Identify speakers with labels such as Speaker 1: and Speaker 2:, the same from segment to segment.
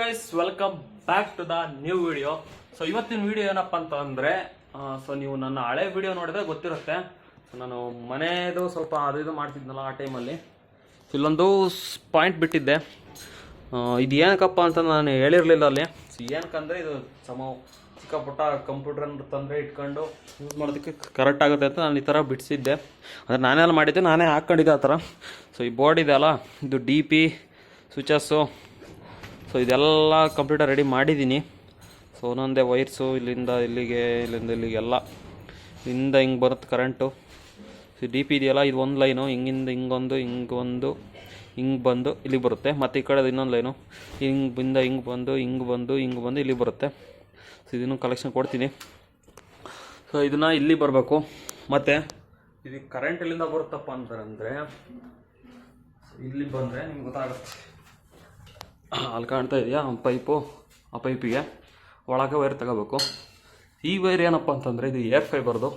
Speaker 1: Guys welcome back to the new video so ಇವತ್ತಿನ video ಏನಪ್ಪ ಅಂತ ಅಂದರೆ ಸೊ ನೀವು ನನ್ನ ಹಳೆ ವಿಡಿಯೋ ನೋಡಿದ್ರೆ ಗೊತ್ತಿರುತ್ತೆ. ನಾನು ಮನೆಯದು ಸ್ವಲ್ಪ ಅದು ಇದು ಮಾಡ್ತಿದ್ನಲ್ಲ ಆ ಟೈಮಲ್ಲಿ ಇಲ್ಲೊಂದು ಪಾಯಿಂಟ್ ಬಿಟ್ಟಿದ್ದೆ. ಇದು ಏನಕ್ಕಪ್ಪ ಅಂತ ನಾನು ಹೇಳಿರಲಿಲ್ಲ ಅಲ್ಲಿ. ಸೊ ಏನಕ್ಕಂದರೆ ಇದು ಸಮ ಚಿಕ್ಕ ಪುಟ್ಟ ಕಂಪ್ಯೂಟರ್ ತಂದರೆ ಇಟ್ಕೊಂಡು ಯೂಸ್ ಮಾಡೋದಕ್ಕೆ ಕರೆಕ್ಟ್ ಆಗುತ್ತೆ ಅಂತ ನಾನು ಈ ಥರ ಬಿಡಿಸಿದ್ದೆ. ಅಂದರೆ ನಾನೇ ಮಾಡಿದ್ದೆ, ನಾನೇ ಹಾಕ್ಕೊಂಡಿದ್ದೆ ಆ ಥರ ಸೊ ಈ ಬೋರ್ಡ್ ಇದೆ ಅಲ್ಲ, ಇದು ಡಿ ಪಿ ಸ್ವಿಚಸ್ಸು ಸೊ ಇದೆಲ್ಲ ಕಂಪ್ಯೂಟರ್ ರೆಡಿ ಮಾಡಿದ್ದೀನಿ ಸೊ ಒಂದೊಂದೇ ವೈರ್ಸು ಇಲ್ಲಿಂದ ಇಲ್ಲಿಗೆ ಇಲ್ಲಿಂದ ಇಲ್ಲಿಗೆ ಎಲ್ಲ. ಇಲ್ಲಿಂದ ಹಿಂಗೆ ಬರುತ್ತೆ ಕರೆಂಟು ಸೊ ಡಿ ಪಿ ಇದೆಯಲ್ಲ, ಇದು ಒಂದು ಲೈನು ಹಿಂಗಿಂದ ಹಿಂಗೊಂದು ಹಿಂಗೊಂದು, ಹಿಂಗೆ ಬಂದು ಇಲ್ಲಿಗೆ ಬರುತ್ತೆ. ಮತ್ತು ಈ ಕಡೆ ಇನ್ನೊಂದು ಲೈನು ಹಿಂಗೆ ಬಿಂದ ಹಿಂಗೆ ಬಂದು ಹಿಂಗೆ ಬಂದು ಹಿಂಗೆ ಬಂದು ಇಲ್ಲಿಗೆ ಬರುತ್ತೆ. ಸೊ ಇದನ್ನು ಕಲೆಕ್ಷನ್ ಕೊಡ್ತೀನಿ. ಸೊ ಇದನ್ನು ಇಲ್ಲಿ ಬರಬೇಕು. ಮತ್ತು ಇದು ಕರೆಂಟ್ ಇಲ್ಲಿಂದ ಬರುತ್ತಪ್ಪ ಅಂತಂದರೆ, ಇಲ್ಲಿ ಬಂದರೆ ನಿಮ್ಗೆ ಗೊತ್ತಾಗುತ್ತೆ. ಅಲ್ಲಿ ಕಾಣ್ತಾ ಇದೆಯಾ? ಪೈಪು, ಆ ಪೈಪಿಗೆ ಒಳಗೆ ವೈರ್ ತಗೋಬೇಕು. ಈ ವೈರ್ ಏನಪ್ಪ ಅಂತಂದರೆ ಇದು ಏರ್ ಫೈಬರ್ದು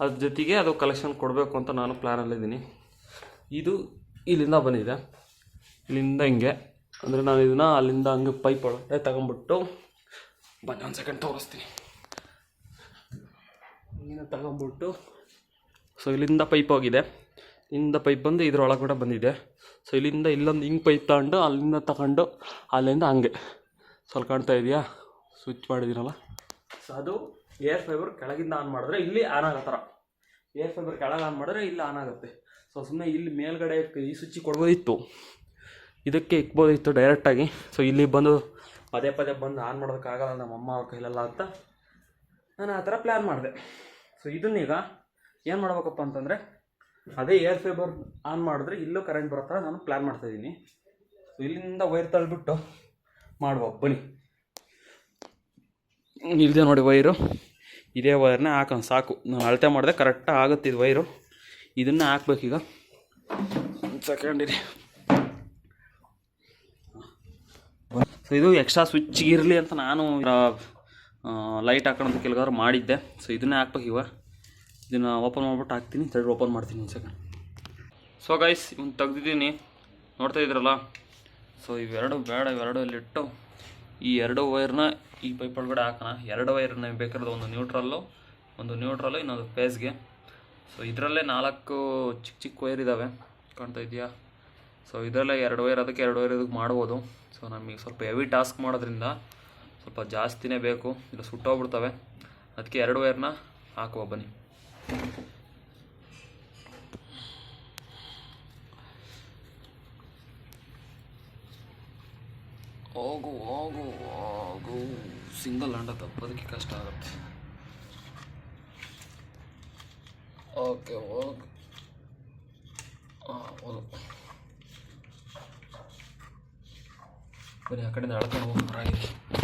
Speaker 1: ಅದ್ರ ಜೊತೆಗೆ ಅದು ಕಲೆಕ್ಷನ್ ಕೊಡಬೇಕು ಅಂತ ನಾನು ಪ್ಲ್ಯಾನಲ್ಲಿದ್ದೀನಿ ಇದು ಇಲ್ಲಿಂದ ಬಂದಿದೆ. ಇಲ್ಲಿಂದ ಹಿಂಗೆ. ಅಂದರೆ ನಾನು ಇದನ್ನು ಅಲ್ಲಿಂದ ಹಂಗೆ ಪೈಪ್ ಒಳಗಡೆ ತಗೊಂಬಿಟ್ಟು ಬನ್ನಿ, ಒಂದು ಸೆಕೆಂಡ್ ತೋರಿಸ್ತೀನಿ. ಇಲ್ಲಿಂದ ತಗೊಂಬಿಟ್ಟು ಸೊ ಇಲ್ಲಿಂದ ಪೈಪ್ ಹೋಗಿದೆ. ಇಲ್ಲಿಂದ ಪೈಪ್ ಬಂದು ಕೂಡ ಬಂದಿದೆ. ಸೊ ಇಲ್ಲಿಂದ ಇಲ್ಲೊಂದು ಹಿಂಗೆ ಪೈಪ್ ತಗೊಂಡು ಅಲ್ಲಿಂದ ತಗೊಂಡು, ಅಲ್ಲಿಂದ ಹಂಗೆ. ಸ್ವಲ್ಪ ಕಾಣ್ತಾ ಇದೆಯಾ? ಸ್ವಿಚ್ ಮಾಡಿದ್ದೀನಲ್ಲ ಸೊ ಅದು ಏರ್ ಫೈಬರ್ ಕೆಳಗಿಂದ ಆನ್ ಮಾಡಿದ್ರೆ ಇಲ್ಲಿ ಆನ್ ಆಗೋ ಥರ ಏರ್ ಫೈಬರ್ ಕೆಳಗೆ ಆನ್ ಮಾಡಿದ್ರೆ ಇಲ್ಲಿ ಆನ್ ಆಗುತ್ತೆ. ಸೊ ಸುಮ್ಮನೆ ಇಲ್ಲಿ ಮೇಲ್ಗಡೆ ಈ ಸ್ವಿಚ್ ಕೊಡ್ಬೋದಿತ್ತು. ಇದಕ್ಕೆ ಇಕ್ಬೋದಿತ್ತು ಡೈರೆಕ್ಟಾಗಿ ಸೊ ಇಲ್ಲಿ ಬಂದು ಪದೇ ಪದೇ ಬಂದು ಆನ್ ಮಾಡೋದಕ್ಕಾಗಲ್ಲ, ನಮ್ಮ ಅಮ್ಮ ಅವ್ರ ಕೈಲೆಲ್ಲ ಅಂತ ನಾನು ಆ ಥರ ಪ್ಲ್ಯಾನ್ ಮಾಡಿದೆ. ಸೊ ಇದನ್ನೀಗ ಏನು ಮಾಡ್ಬೇಕಪ್ಪ ಅಂತಂದರೆ ಅದೇ ಏರ್ ಫೈಬರ್ ಆನ್ ಮಾಡಿದ್ರೆ ಇಲ್ಲೂ ಕರೆಂಟ್ ಬರೋ ನಾನು ಪ್ಲ್ಯಾನ್ ಮಾಡ್ತಾಯಿದ್ದೀನಿ ಸೊ ಇಲ್ಲಿಂದ ವೈರ್ ತಳ್ಬಿಟ್ಟು ಮಾಡುವ, ಬನ್ನಿ. ಇಲ್ಲದೆ ನೋಡಿ ವೈರು ಇದೇ ವೈರ್ನೇ ಹಾಕೋ ಸಾಕು. ನಾನು ಅಳತೆ ಮಾಡಿದೆ ಕರೆಕ್ಟಾಗಿ ಆಗುತ್ತೆ ಇದು ವೈರು ಇದನ್ನೇ ಹಾಕ್ಬೇಕೀಗ. ಸೆಕೆಂಡಿರಿ ಸೊ ಇದು ಎಕ್ಸ್ಟ್ರಾ ಸ್ವಿಚ್ಗಿರಲಿ ಅಂತ ನಾನು ಲೈಟ್ ಹಾಕೋಣ ಕೆಲವರು ಮಾಡಿದ್ದೆ. ಸೊ ಇದನ್ನೇ ಹಾಕ್ಬೇಕು ಇವಾಗ ಇದನ್ನು ಓಪನ್ ಮಾಡ್ಬಿಟ್ಟು ಹಾಕ್ತೀನಿ ತಡಿ ಓಪನ್ ಮಾಡ್ತೀನಿ ಒಂದು ಸೆಕೆಂಡ್ ಸೊ ಗೈಸ್ ಇವ್ನು ತೆಗ್ದಿದ್ದೀನಿ. ನೋಡ್ತಾ ಇದ್ರಲ್ಲ? ಸೊ ಇವೆರಡು ಬೇಡ, ಇವೆರಡು ಇಲ್ಲಿಟ್ಟು ಈ ಎರಡು ವೈರ್ನ ಈ ಪೈಪ್ ಒಳಗಡೆ ಹಾಕೋಣ. ಎರಡು ವೈರ್ನ ಬೇಕಿರೋದು ಒಂದು ನ್ಯೂಟ್ರಲ್ಲು ಒಂದು ನ್ಯೂಟ್ರಲ್ಲು ಇನ್ನೊಂದು ಫೇಸ್ಗೆ ಸೊ ಇದರಲ್ಲೇ ನಾಲ್ಕು ಚಿಕ್ಕ ಚಿಕ್ಕ ವೈರ್ ಇದ್ದಾವೆ ಕಾಣ್ತಾ ಇದೆಯಾ ಸೊ ಇದರಲ್ಲೇ ಎರಡು ವೈರ್ ಅದಕ್ಕೆ ಎರಡು ವೈರ್ ಇದಕ್ಕೆ ಮಾಡ್ಬೋದು. ಸೊ ನಮಗೆ ಸ್ವಲ್ಪ ಹೆವಿ ಟಾಸ್ಕ್ ಮಾಡೋದ್ರಿಂದ ಸ್ವಲ್ಪ ಜಾಸ್ತಿನೇ ಬೇಕು. ಇಲ್ಲ ಸುಟ್ಟೋಗ್ಬಿಡ್ತವೆ. ಅದಕ್ಕೆ ಎರಡು ವೈರ್ನ ಹಾಕುವ ಬನ್ನಿ. ಹೋಗು ಹೋಗು ಹೋಗು. ಸಿಂಗಲ್ ಅಂಡ ತಪ್ಪೋದಕ್ಕೆ ಕಷ್ಟ ಆಗುತ್ತೆ. ಓಕೆ ಹೋಗು. ಹಾಂ, ಹೋಗು. ಬನ್ನಿ, ಆ ಕಡೆಯಿಂದ ಎಳ್ಕೊಂಡು ಹೋಗಿ, ಹೊರಗೆ.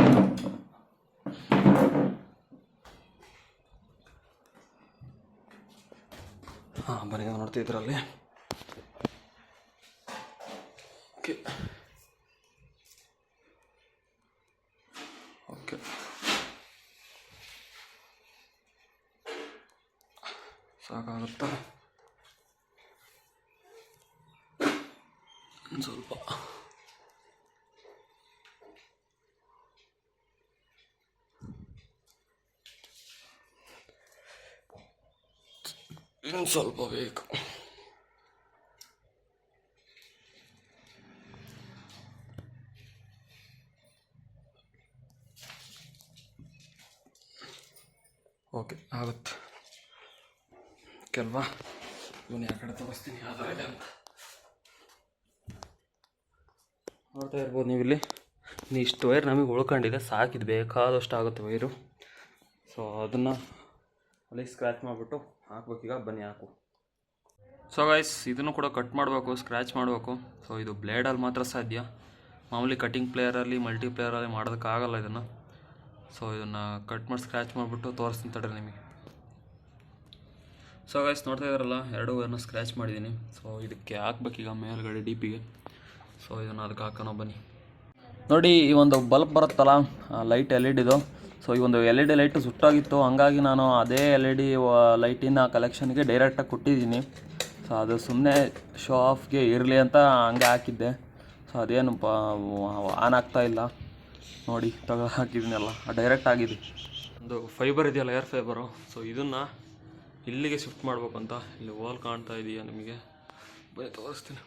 Speaker 1: ಹಾಂ ಬನ್ನಿ ನೋಡ್ತಿದ್ರಲ್ಲಿ ನೋಡ್ತಾ ಓಕೆ ಓಕೆ ಸಾಕಾಗುತ್ತಾ ಒಂದು ಸ್ವಲ್ಪ ಇನ್ನು ಸ್ವಲ್ಪ ಬೇಕು ಓಕೆ ಆಗುತ್ತೆ ಕೆಲ್ವಾ ಇವನು ಯಾವ ಕಡೆ ತೋರಿಸ್ತೀನಿ ಆದರೆ ಅಂತ ನೋಡ್ತಾ ಇರ್ಬೋದು ನೀವು ಇಲ್ಲಿ. ಇಷ್ಟು ವೈರ್ ನಮಗೆ ಉಳ್ಕೊಂಡಿದೆ ಸಾಕಿದ್ದು ಬೇಕಾದಷ್ಟು ಆಗುತ್ತೆ ವೈರು ಸೊ ಅದನ್ನು ಅಲ್ಲಿ ಸ್ಕ್ರ್ಯಾಚ್ ಮಾಡಿಬಿಟ್ಟು ಹಾಕ್ಬೇಕೀಗ ಬನ್ನಿ, ಹಾಕು. ಸೊ ಗೈಸ್ ಇದನ್ನು ಕೂಡ ಕಟ್ ಮಾಡಬೇಕು ಸ್ಕ್ರ್ಯಾಚ್ ಮಾಡಬೇಕು. ಸೊ ಇದು ಬ್ಲೇಡಲ್ಲಿ ಮಾತ್ರ ಸಾಧ್ಯ. ಮಾಮೂಲಿ ಕಟಿಂಗ್ ಪ್ಲೇಯರಲ್ಲಿ ಮಲ್ಟಿಪ್ಲೇಯರಲ್ಲಿ ಮಾಡೋದಕ್ಕಾಗಲ್ಲ ಇದನ್ನು. ಸೊ ಇದನ್ನು ಕಟ್ ಮಾಡಿ ಸ್ಕ್ರ್ಯಾಚ್ ಮಾಡಿಬಿಟ್ಟು ತೋರಿಸ್ತೀನಿ ತಡ್ರಿ ನಿಮಗೆ. ಸೊ ಗೈಸ್ ನೋಡ್ತಾ ಇದ್ದಾರಲ್ಲ, ಎರಡು ಇದನ್ನು ಸ್ಕ್ರ್ಯಾಚ್ ಮಾಡಿದ್ದೀನಿ. ಸೊ ಇದಕ್ಕೆ ಹಾಕ್ಬೇಕೀಗ ಮೇಲ್ಗಡೆ ಡಿ ಪಿಗೆ ಸೊ ಇದನ್ನು ಅದಕ್ಕೆ ಹಾಕೋಣ ಬನ್ನಿ. ನೋಡಿ, ಈ ಒಂದು ಬಲ್ಬ್ ಬರುತ್ತಲ್ಲ ಲೈಟ್ ಎಲ್ ಇ ಡಿದು ಸೊ ಈ ಒಂದು ಎಲ್ ಇ ಡಿ ಲೈಟು ಸುಟ್ಟಾಗಿತ್ತು. ಹಂಗಾಗಿ ನಾನು ಅದೇ ಎಲ್ ಇ ಡಿ ಲೈಟಿನ ಕಲೆಕ್ಷನ್ಗೆ ಡೈರೆಕ್ಟಾಗಿ ಕೊಟ್ಟಿದ್ದೀನಿ. ಸೊ ಅದು ಸುಮ್ಮನೆ ಶೋ ಆಫ್ಗೆ ಇರಲಿ ಅಂತ ಹಂಗೆ ಹಾಕಿದ್ದೆ. ಸೊ ಅದೇನಪ್ಪ ಆನ್ ಆಗ್ತಾ ಇಲ್ಲ. ನೋಡಿ, ತಗ ಹಾಕಿದ್ದೀನಲ್ಲ ಡೈರೆಕ್ಟ್ ಆಗಿದೆ. ಒಂದು ಫೈಬರ್ ಇದೆಯಲ್ಲ ಏರ್ ಫೈಬರು ಸೊ ಇದನ್ನು ಇಲ್ಲಿಗೆ ಶಿಫ್ಟ್ ಮಾಡಬೇಕು ಅಂತ ಇಲ್ಲಿ ವಾಲ್ ಕಾಣ್ತಾ ಇದೆಯಾ ನಿಮಗೆ? ಬರೀ ತೋರಿಸ್ತೀನಿ.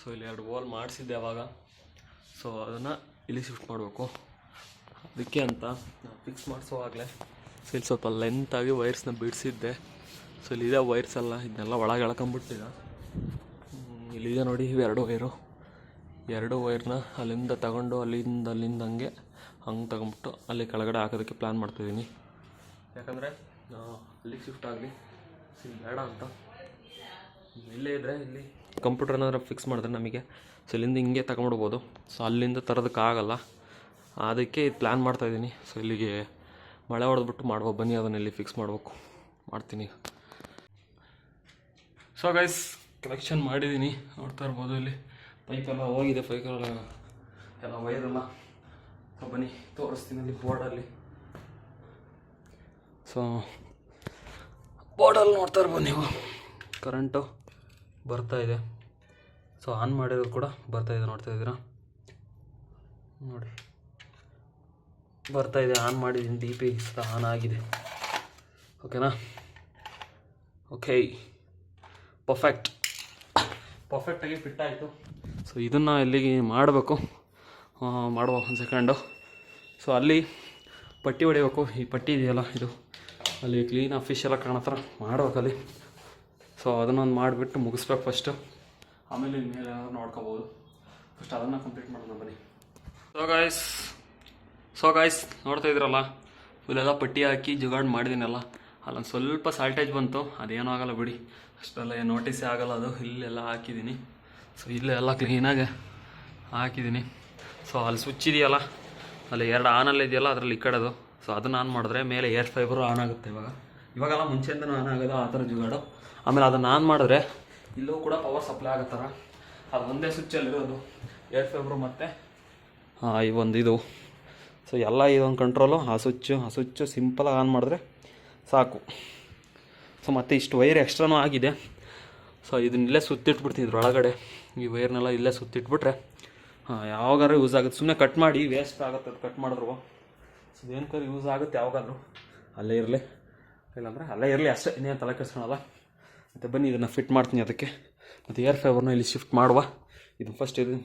Speaker 1: ಸೊ ಇಲ್ಲಿ ಎರಡು ವಾಲ್ ಮಾಡಿಸಿದ್ದೆ ಅವಾಗ. ಸೊ ಅದನ್ನು ಇಲ್ಲಿ ಶಿಫ್ಟ್ ಮಾಡಬೇಕು. ಅದಕ್ಕೆ ಅಂತ ನಾನು ಫಿಕ್ಸ್ ಮಾಡಿಸೋವಾಗಲೇ ಸೊ ಇಲ್ಲಿ ಸ್ವಲ್ಪ ಲೆಂತಾಗಿ ವೈರ್ಸ್ನ ಬಿಡಿಸಿದ್ದೆ. ಸೊ ಇಲ್ಲಿದೆ ವೈರ್ಸ್ ಎಲ್ಲ, ಇದನ್ನೆಲ್ಲ ಒಳಗೆ ಎಳ್ಕೊಂಬಿಟ್ಟಿದ ಇಲ್ಲಿದೆ ನೋಡಿ ಇವೆರಡು ವೈರು ಎರಡು ವೈರ್ನ ಅಲ್ಲಿಂದ ತಗೊಂಡು ಅಲ್ಲಿಂದ ಅಲ್ಲಿಂದ ಹಂಗೆ ಹಂಗೆ ತಗೊಂಬಿಟ್ಟು ಅಲ್ಲಿ ಕೆಳಗಡೆ ಹಾಕೋದಕ್ಕೆ ಪ್ಲ್ಯಾನ್ ಮಾಡ್ತಿದ್ದೀನಿ. ಯಾಕಂದರೆ ಅಲ್ಲಿಗೆ ಶಿಫ್ಟ್ ಆಗಲಿ. ಇಲ್ಲಿ ಬೇಡ ಅಂತ. ಇಲ್ಲೇ ಇದ್ದರೆ ಇಲ್ಲಿ ಕಂಪ್ಯೂಟರ್ ಏನಾದ್ರು ಫಿಕ್ಸ್ ಮಾಡಿದ್ರೆ ನಮಗೆ. ಸೊ ಇಲ್ಲಿಂದ ಹಿಂಗೆ ತಗೊಂಬಿಡ್ಬೋದು ಸೊ ಅಲ್ಲಿಂದ ತರೋದಕ್ಕಾಗಲ್ಲ. ಅದಕ್ಕೆ ಇದು ಪ್ಲ್ಯಾನ್ ಮಾಡ್ತಾಯಿದ್ದೀನಿ ಸೊ ಇಲ್ಲಿಗೆ ಮಳೆ ಹೊಡೆದ್ಬಿಟ್ಟು ಮಾಡ್ಬೋ ಬನ್ನಿ, ಅದನ್ನ ಇಲ್ಲಿ ಫಿಕ್ಸ್ ಮಾಡಬೇಕು. ಮಾಡ್ತೀನಿ. ಸೊ ಗೈಸ್ ಕಲೆಕ್ಷನ್ ಮಾಡಿದ್ದೀನಿ. ನೋಡ್ತಾ ಇರ್ಬೋದು ಇಲ್ಲಿ. ಪೈಕೆಲ್ಲ ಹೋಗಿದೆ ಪೈಪೆಲ್ಲ ಎಲ್ಲ ವೈರೆಲ್ಲ ಸೊ ಬನ್ನಿ, ತೋರಿಸ್ತೀನಿ ಅಲ್ಲಿ. ಬೋರ್ಡಲ್ಲಿ ಸೊ ಬೋರ್ಡಲ್ಲಿ ನೋಡ್ತಾ ಇರ್ಬೋದು ನೀವು. ಕರೆಂಟು ಬರ್ತಾ ಇದೆ. ಸೊ ಆನ್ ಮಾಡಿರೋದು ಕೂಡ ಬರ್ತಾ ಇದೆ, ನೋಡ್ತಾ ಇದ್ದೀರಾ? ನೋಡಿ. ಬರ್ತಾ ಇದೆ ಆನ್ ಮಾಡಿದ್ದೀನಿ ಡಿ ಪಿ ಆನ್ ಆಗಿದೆ. ಓಕೆನಾ ಓಕೆ ಪರ್ಫೆಕ್ಟ್ ಪರ್ಫೆಕ್ಟಾಗಿ ಫಿಟ್ ಆಯಿತು. ಸೊ ಇದನ್ನು ಇಲ್ಲಿಗೆ ಮಾಡಬೇಕು? ಮಾಡುವ ಒಂದು ಸೆಕೆಂಡು ಸೊ ಅಲ್ಲಿ ಪಟ್ಟಿ ಹೊಡಿಬೇಕು. ಈ ಪಟ್ಟಿ ಇದೆಯಲ್ಲ, ಇದು ಅಲ್ಲಿ ಕ್ಲೀನ್ ಆಫೀಸ್ ಎಲ್ಲ ಕಾಣೋ ಮಾಡ್ಬೇಕು ಅಲ್ಲಿ. ಸೊ ಅದನ್ನೊಂದು ಮಾಡಿಬಿಟ್ಟು ಮುಗಿಸ್ಬೇಕು ಫಸ್ಟು ಆಮೇಲೆ ಮೇಲೆ ನೋಡ್ಕೋಬೋದು. ಫಸ್ಟ್ ಅದನ್ನು ಕಂಪ್ಲೀಟ್ ಮಾಡೋಣ ಬನ್ನಿ. ಸೊ ಗಾಯ್ಸ್ ಸೊ ಗಾಯ್ಸ್ ನೋಡ್ತಾ ಇದ್ರಲ್ಲ ಫುಲ್ಲೆಲ್ಲ ಪಟ್ಟಿ ಹಾಕಿ ಜುಗಾಡ್ ಮಾಡಿದ್ದೀನಲ್ಲ ಅಲ್ಲೊಂದು ಸ್ವಲ್ಪ ಸಾಲ್ಟೇಜ್ ಬಂತು. ಅದೇನೂ ಆಗಲ್ಲ ಬಿಡಿ. ಅಷ್ಟೆಲ್ಲ ಏನು ನೋಟಿಸೇ ಆಗಲ್ಲ ಅದು. ಇಲ್ಲೆಲ್ಲ ಹಾಕಿದ್ದೀನಿ ಸೊ ಇಲ್ಲೆಲ್ಲ ಕ್ಲೀನಾಗಿ ಹಾಕಿದ್ದೀನಿ ಸೊ ಅಲ್ಲಿ ಸ್ವಿಚ್ ಇದೆಯಲ್ಲ? ಅಲ್ಲಿ ಎರಡು ಆನಲ್ಲಿ ಇದೆಯಲ್ಲ, ಅದರಲ್ಲಿ ಈ ಕಡೆದು ಸೊ ಅದನ್ನು ಆನ್ ಮಾಡಿದ್ರೆ ಮೇಲೆ ಏರ್ ಫೈಬರು ಆನ್ ಆಗುತ್ತೆ ಇವಾಗ. ಇವಾಗೆಲ್ಲ ಮುಂಚೆಯಿಂದನೂ ಆನ್ ಆಗೋದು ಆ ಥರ ಜುಗಾಡು. ಆಮೇಲೆ ಅದನ್ನು ಆನ್ ಮಾಡಿದ್ರೆ ಇಲ್ಲೂ ಕೂಡ ಪವರ್ ಸಪ್ಲೈ ಆಗೋ ಥರ ಅದು ಒಂದೇ ಸ್ವಿಚ್ಚಲ್ಲಿರೋದು ಏರ್ ಫೈಬ್ರು ಮತ್ತು ಈ ಒಂದು ಇದು ಸೊ ಎಲ್ಲ ಇದೊಂದು ಕಂಟ್ರೋಲು ಆ ಸ್ವಿಚ್ಚು ಆ ಸ್ವಿಚ್ಚು ಸಿಂಪಲಾಗಿ ಆನ್ ಮಾಡಿದ್ರೆ ಸಾಕು. ಸೊ ಮತ್ತು ಇಷ್ಟು ವೈರ್ ಎಕ್ಸ್ಟ್ರಾನೂ ಆಗಿದೆ. ಸೊ ಇದನ್ನಿಲ್ಲೇ ಸುತ್ತಿಟ್ಬಿಡ್ತೀನಿ ಇದ್ರೊಳಗಡೆ ಈ ವೈರ್ನೆಲ್ಲ ಇಲ್ಲೇ ಸುತ್ತಿಟ್ಬಿಟ್ರೆ, ಹಾಂ, ಯಾವಾಗಾದ್ರೂ ಯೂಸ್ ಆಗುತ್ತೆ. ಸುಮ್ಮನೆ ಕಟ್ ಮಾಡಿ ವೇಸ್ಟ್ ಆಗುತ್ತೆ ಅದು ಕಟ್ ಮಾಡಿದ್ರು. ಸೊ ಏನಕ್ಕಾದ್ರೂ ಯೂಸ್ ಆಗುತ್ತೆ ಯಾವಾಗಾದ್ರೂ? ಅಲ್ಲೇ ಇರಲಿ. ಇಲ್ಲಾಂದರೆ ಅಲ್ಲೇ ಇರಲಿ ಅಷ್ಟೇ. ಇನ್ನೇನು ತಲೆ ಕೆಸ್ಕೊಳಲ್ಲ ಮತ್ತು ಬನ್ನಿ, ಇದನ್ನು ಫಿಟ್ ಮಾಡ್ತೀನಿ ಅದಕ್ಕೆ. ಮತ್ತು ಏರ್ ಫೈಬರ್ನ ಇಲ್ಲಿ ಶಿಫ್ಟ್ ಮಾಡುವ. ಇದನ್ನು ಫಸ್ಟ್ ಇದು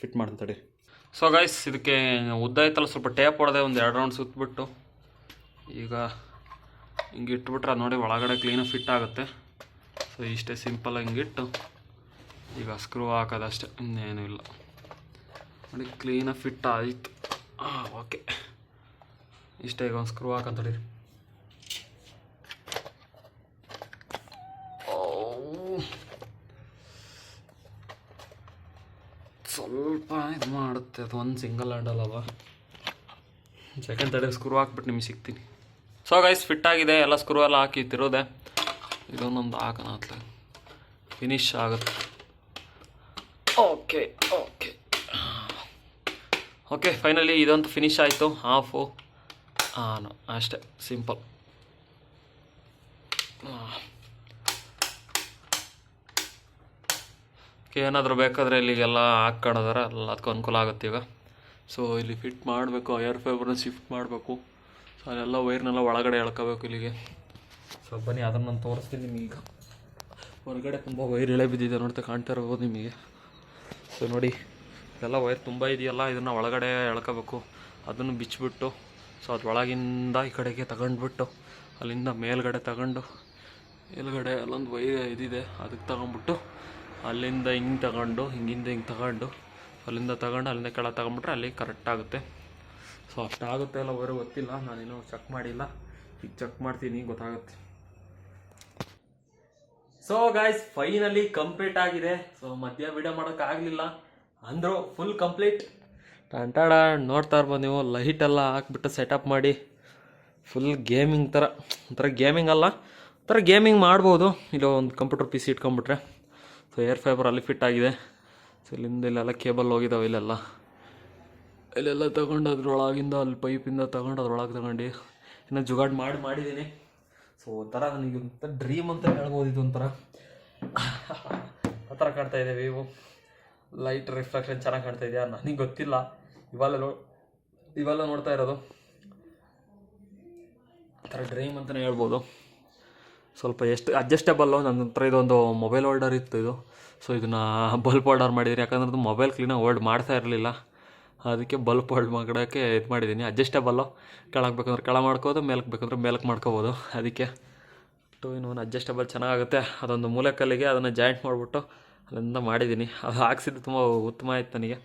Speaker 1: ಫಿಟ್ ಮಾಡ್ತೀನಿ ಸೊ ಗೈಸ್ ಇದಕ್ಕೆ ಉದ್ದ ಐತಲ್ಲ, ಸ್ವಲ್ಪ ಟೇಪ್ ಹೊಡೆದೆ ಒಂದು ಎರಡು ರೌಂಡ್ ಸುತ್ತಬಿಟ್ಟು ಈಗ ಹಿಂಗೆ ಇಟ್ಬಿಟ್ರೆ ನೋಡಿ ಒಳಗಡೆ ಕ್ಲೀನಾಗಿ ಫಿಟ್ ಆಗುತ್ತೆ. ಸೊ ಇಷ್ಟೇ ಸಿಂಪಲ್ ಹಿಂಗಿಟ್ಟು ಈಗ ಸ್ಕ್ರೂ ಹಾಕೋದಷ್ಟೇ ಇನ್ನೇನು ಇಲ್ಲ. ನೋಡಿ ಕ್ಲೀನಾಗಿ ಫಿಟ್ ಆಯಿತು. ಓಕೆ ಇಷ್ಟೇ ಈಗ ಒಂದು ಸ್ಕ್ರೂ ಹಾಕಂತಡಿ ಸ್ವಲ್ಪ ಇದು ಮಾಡುತ್ತೆ ಅದು ಒಂದು ಸಿಂಗಲ್ ಹ್ಯಾಂಡಲ್ ಅವ. ಸೆಕೆಂಡ್ ತಡೆ ಸ್ಕ್ರೂ ಹಾಕ್ಬಿಟ್ಟು ನಿಮಗೆ ಸಿಗ್ತೀನಿ. ಸೊ ಗೈಸ್ ಫಿಟ್ ಆಗಿದೆ, ಎಲ್ಲ ಸ್ಕ್ರೂ ಎಲ್ಲ ಹಾಕಿ ತಿರೋದೆ. ಇದೊಂದೊಂದು ಹಾಕೋಣ ಫಿನಿಶ್ ಆಗುತ್ತೆ. ಓಕೆ ಓಕೆ ಓಕೆ ಫೈನಲಿ ಇದಂತೂ ಫಿನಿಶ್ ಆಯಿತು. ಹಾಫು ಹಾಂ ಅಷ್ಟೇ. ಸಿಂಪಲ್ ಏನಾದರೂ ಬೇಕಾದರೆ ಇಲ್ಲಿಗೆಲ್ಲ ಹಾಕ್ಕೊಂಡಿದಾರೆ ಎಲ್ಲ ಅದಕ್ಕೆ ಅನುಕೂಲ ಆಗುತ್ತೆ ಈಗ. ಸೊ ಇಲ್ಲಿ ಫಿಟ್ ಮಾಡಬೇಕು ಏರ್ ಫೈಬರ್ನ ಶಿಫ್ಟ್ ಮಾಡಬೇಕು. ಸೊ ಅಲ್ಲೆಲ್ಲ ವೈರ್ನೆಲ್ಲ ಒಳಗಡೆ ಎಳ್ಕೋಬೇಕು ಇಲ್ಲಿಗೆ. ಸೊ ಬನ್ನಿ, ಅದನ್ನು ನಾನು ತೋರಿಸ್ತೀನಿ ನಿಮಗೀಗ ಹೊರಗಡೆ ತುಂಬ ವೈರ್ ಎಳೆ ಬಿದ್ದಿದೆ ನೋಡ್ತಾ ಕಾಣ್ತಾ ಇರ್ಬೋದು ನಿಮಗೆ. ಸೊ ನೋಡಿ, ಇದೆಲ್ಲ ವೈರ್ ತುಂಬ ಇದೆಯಲ್ಲ, ಇದನ್ನು ಒಳಗಡೆ ಎಳ್ಕೋಬೇಕು. ಅದನ್ನು ಬಿಚ್ಚಿಬಿಟ್ಟು ಸೊ ಒಳಗಿಂದ ಈ ಕಡೆಗೆ ತಗೊಂಡ್ಬಿಟ್ಟು, ಅಲ್ಲಿಂದ ಮೇಲ್ಗಡೆ ತಗೊಂಡು, ಮೇಲ್ಗಡೆ ಅಲ್ಲೊಂದು ವೈರ್ ಇದಿದೆ, ಅದಕ್ಕೆ ತಗೊಂಡ್ಬಿಟ್ಟು ಅಲ್ಲಿಂದ ಹಿಂಗೆ ತಗೊಂಡು ಹಿಂಗಿಂದ ಹಿಂಗೆ ತಗೊಂಡು, ಅಲ್ಲಿಂದ ತಗೊಂಡು, ಅಲ್ಲಿಂದ ಕೆಳ ತಗೊಂಬಿಟ್ರೆ ಅಲ್ಲಿ ಕರೆಕ್ಟ್ ಆಗುತ್ತೆ. ಸೊ ಅಷ್ಟಾಗುತ್ತೆ ಇಲ್ಲ ಅವರು ಗೊತ್ತಿಲ್ಲ ನಾನೇನು ಚೆಕ್ ಮಾಡಿಲ್ಲ. ಈಗ ಚೆಕ್ ಮಾಡ್ತೀನಿ, ಗೊತ್ತಾಗುತ್ತೆ. ಸೊ ಗಾಯ್ಸ್ ಫೈನಲಿ ಕಂಪ್ಲೀಟ್ ಆಗಿದೆ. ಸೊ ಮಧ್ಯ ವಿಡಿಯೋ ಮಾಡೋಕ್ಕಾಗಲಿಲ್ಲ ಅಂದರು ಫುಲ್ ಕಂಪ್ಲೀಟ್ ಟಂಟಾಡ ನೋಡ್ತಾ ಇರ್ಬೋದು ನೀವು ಲೈಟ್ ಎಲ್ಲ ಹಾಕ್ಬಿಟ್ಟು ಸೆಟಪ್ ಮಾಡಿ. ಫುಲ್ ಗೇಮಿಂಗ್ ಥರ, ಒಂಥರ ಗೇಮಿಂಗ್ ಅಲ್ಲ, ಒಂಥರ ಗೇಮಿಂಗ್ ಮಾಡ್ಬೋದು. ಇಲ್ಲ ಒಂದು ಕಂಪ್ಯೂಟರ್ ಪಿ ಸಿ ಇಟ್ಕೊಂಡ್ಬಿಟ್ರೆ. ಸೊ ಏರ್ ಫೈಬರ್ ಅಲ್ಲಿ ಫಿಟ್ ಆಗಿದೆ. ಸೊ ಇಲ್ಲಿಂದ ಇಲ್ಲೆಲ್ಲ ಕೇಬಲ್ ಹೋಗಿದ್ದಾವೆ ಇಲ್ಲೆಲ್ಲ. ಇಲ್ಲೆಲ್ಲ ತಗೊಂಡು ಅದ್ರೊಳಗಿಂದ ಅಲ್ಲಿ ಪೈಪಿಂದ ತಗೊಂಡು ಅದ್ರೊಳಗೆ ತಗೊಂಡು ಇನ್ನು ಜುಗಾಡ್ ಮಾಡಿ ಮಾಡಿದ್ದೀನಿ. ಸೊ ಒಂಥರ ನನಗೆ ಒಂಥರ ಡ್ರೀಮ್ ಅಂತ ಹೇಳ್ಬೋದು ಇದು ಒಂಥರ. ಆ ಥರ ಕಾಣ್ತಾ ಇದೆ ವಿವೋ ಲೈಟ್ ರಿಫ್ಲೆಕ್ಷನ್ ಚೆನ್ನಾಗಿ ಕಾಣ್ತಾ ಇದೆಯಾ? ನನಗೆ ಗೊತ್ತಿಲ್ಲ. ಇವೆಲ್ಲ ಇವೆಲ್ಲ ನೋಡ್ತಾ ಇರೋದು. ಥರ ಡ್ರೀಮ್ ಅಂತಲೇ ಹೇಳ್ಬೋದು. ಸ್ವಲ್ಪ ಎಷ್ಟು ಅಡ್ಜಸ್ಟೇಬಲ್ಲು ನನ್ನ ಹತ್ರ ಇದೊಂದು ಮೊಬೈಲ್ ಹೋಲ್ಡರ್ ಇತ್ತು ಇದು. ಸೊ ಇದನ್ನು ಬಲ್ಪ್ ಆರ್ಡರ್ ಮಾಡಿದ್ದೀನಿ ಯಾಕಂದ್ರೆ ಅದು ಮೊಬೈಲ್ ಕ್ಲೀನಾಗಿ ಹೋಲ್ಡ್ ಮಾಡ್ತಾ ಇರಲಿಲ್ಲ. ಅದಕ್ಕೆ ಬಲ್ಪ್ ಹೋಲ್ಡ್ ಮಾಡೋಕ್ಕೆ ಇದು ಮಾಡಿದ್ದೀನಿ ಅಡ್ಜಸ್ಟೇಬಲ್ಲು ಕೆಳಗೆ ಬೇಕಂದ್ರೆ ಕೆಳ ಮಾಡ್ಕೋದು ಮೇಲಕ್ಕೆ ಬೇಕಂದ್ರೆ ಮೇಲಕ್ಕೆ ಮಾಡ್ಕೋಬೋದು. ಅದಕ್ಕೆ ಟು ಇನ್ ಒನ್ ಅಡ್ಜಸ್ಟೇಬಲ್ ಚೆನ್ನಾಗುತ್ತೆ. ಅದೊಂದು ಮೂಲಕಲ್ಲಿಗೆ ಅದನ್ನು ಜಾಯಿಂಟ್ ಮಾಡಿಬಿಟ್ಟು ಅಲ್ಲಿಂದ ಮಾಡಿದ್ದೀನಿ ಅದು ಹಾಕ್ಸಿದ್ದು ತುಂಬ ಉತ್ತಮ ಆಯ್ತು ನನಗೆ.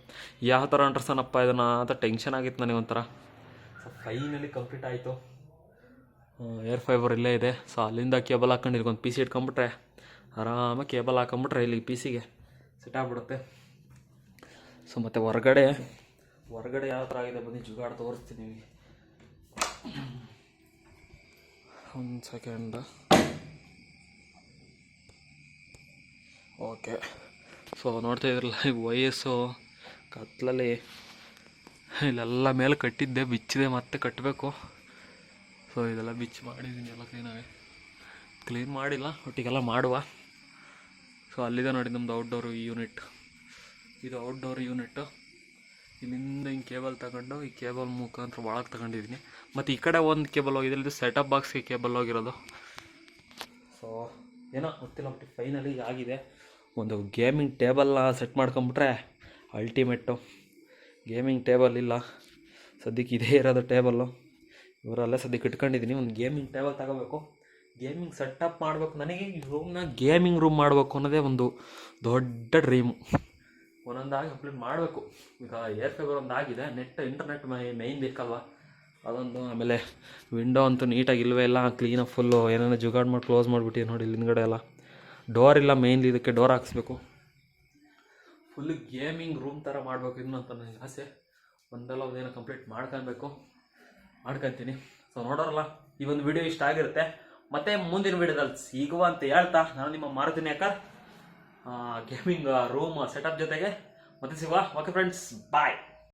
Speaker 1: ಯಾವ ಥರ ಅಂಟರ್ಸನಪ್ಪ ಇದನ್ನು ಅಂತ ಟೆನ್ಷನ್ ಆಗಿತ್ತು ನನಗೆ ಒಂಥರ. ಸೊ ಫೈನಲಿ ಕಂಪ್ಲೀಟ್ ಆಯಿತು. ಏರ್ ಫೈಬರ್ ಇಲ್ಲೇ ಇದೆ. ಸೊ ಅಲ್ಲಿಂದ ಕೇಬಲ್ ಹಾಕೊಂಡು ಒಂದು ಪಿ ಸಿ ಇಟ್ಕೊಂಬಿಟ್ರೆ ಆರಾಮಾಗಿ ಕೇಬಲ್ ಹಾಕೊಂಬಿಟ್ರೆ ಇಲ್ಲಿ ಪಿ ಸಿಗೆ ಸೆಟ್ ಆಗ್ಬಿಡುತ್ತೆ. ಸೊ ಮತ್ತು ಹೊರಗಡೆ ಹೊರಗಡೆ ಯಾವ ಥರ ಆಗಿದೆ ಬನ್ನಿ, ಜುಗಾಡ್ ತೋರಿಸ್ತೀನಿ ನಿಮಗೆ. ಒಂದು ಸೆಕೆಂಡ್ ಓಕೆ ಸೊ ನೋಡ್ತಾ ಇದ್ರಲ್ಲ, ಈ ವಯಸ್ಸು, ಕತ್ಲಲ್ಲಿ, ಇಲ್ಲೆಲ್ಲ ಮೇಲೆ ಕಟ್ಟಿದ್ದೆ, ಬಿಚ್ಚಿದೆ ಮತ್ತೆ ಕಟ್ಟಬೇಕು. ಸೊ ಇದೆಲ್ಲ ಬಿಚ್ ಮಾಡಿದ್ದೀನಿ ಎಲ್ಲ ಕ್ಲೀನಾಗಿ ಕ್ಲೀನ್ ಮಾಡಿಲ್ಲ ಒಟ್ಟಿಗೆಲ್ಲ ಮಾಡುವ. ಸೊ ಅಲ್ಲಿದೆ ನೋಡಿ ನಮ್ಮದು ಔಟ್ಡೋರ್ ಯೂನಿಟ್ ಇದು ಔಟ್ಡೋರ್ ಯೂನಿಟ್ಟು ಇಲ್ಲಿಂದ ಹಿಂಗೆ ಕೇಬಲ್ ತಗೊಂಡು ಈ ಕೇಬಲ್ ಮುಖಾಂತರ ಒಳಗೆ ತಗೊಂಡಿದ್ದೀನಿ ಮತ್ತು ಈ ಕಡೆ ಒಂದು ಕೇಬಲ್ ಹೋಗಿದೆ ಇದು ಸೆಟಪ್ ಬಾಕ್ಸ್ಗೆ ಕೇಬಲ್ ಹೋಗಿರೋದು. ಸೊ ಏನೋ ಗೊತ್ತಿಲ್ಲ ಬಟ್ ಫೈನಲಿ ಆಗಿದೆ. ಒಂದು ಗೇಮಿಂಗ್ ಟೇಬಲ್ನ ಸೆಟ್ ಮಾಡ್ಕೊಂಬಿಟ್ರೆ ಅಲ್ಟಿಮೇಟು ಗೇಮಿಂಗ್ ಟೇಬಲ್ ಇಲ್ಲ. ಸದ್ಯಕ್ಕೆ ಇದೇ ಇರೋದು ಟೇಬಲ್ಲು ಇವರಲ್ಲೇ ಸದ್ಯಕ್ಕೆ ಇಟ್ಕೊಂಡಿದ್ದೀನಿ. ಒಂದು ಗೇಮಿಂಗ್ ಟೇಬಲ್ ತಗೋಬೇಕು. ಗೇಮಿಂಗ್ ಸೆಟಪ್ ಮಾಡಬೇಕು. ನನಗೆ ಈ ರೂಮ್ನ ಗೇಮಿಂಗ್ ರೂಮ್ ಮಾಡಬೇಕು ಅನ್ನೋದೇ ಒಂದು ದೊಡ್ಡ ಡ್ರೀಮು ಒಂದೊಂದಾಗಿ ಕಂಪ್ಲೀಟ್ ಮಾಡಬೇಕು. ಈಗ ಏರ್ ಫೈಬರ್ ಒಂದಾಗಿದೆ. ನೆಟ್ ಇಂಟರ್ನೆಟ್ ಮೈನ್ ಬೇಕಲ್ವ? ಅದೊಂದು ಆಮೇಲೆ ವಿಂಡೋ ಅಂತೂ ನೀಟಾಗಿ ಇಲ್ವೇ ಇಲ್ಲ. ಕ್ಲೀನಾಗಿ ಫುಲ್ಲು ಏನೇನೋ ಜುಗಾಡ್ ಮಾಡಿ ಕ್ಲೋಸ್ ಮಾಡಿಬಿಟ್ಟು ನೋಡಿ ಇಲ್ಲಿ ಹಿಂದ್ಗಡೆ ಎಲ್ಲ. ಡೋರ್ ಇಲ್ಲ ಮೈನ್ಲಿ ಇದಕ್ಕೆ ಡೋರ್ ಹಾಕ್ಸ್ಬೇಕು. ಫುಲ್ ಗೇಮಿಂಗ್ ರೂಮ್ ಥರ ಮಾಡಬೇಕು ಇನ್ನು ಅಂತ ನನಗೆ ಆಸೆ. ಒಂದಲ್ಲ ಒಂದೇನೋ ಕಂಪ್ಲೀಟ್ ಮಾಡ್ಕೊಬೇಕು ಮಾಡ್ಕೊತೀನಿ. ಸೊ ನೋಡೋರಲ್ಲ, ಈ ಒಂದು ವಿಡಿಯೋ ಇಷ್ಟ ಆಗಿರುತ್ತೆ. ಮತ್ತೆ ಮುಂದಿನ ವಿಡಿಯೋದಲ್ಲಿ ಸಿಗುವ ಅಂತ ಹೇಳ್ತಾ ನಾನು ನಿಮ್ಮ ಮಾರುತಿನಿ ಯಾಕರ್ ಗೇಮಿಂಗ್ ರೂಮ್ ಸೆಟಪ್ ಜೊತೆಗೆ. ಮತ್ತೆ ಸಿಗುವ. Okay friends bye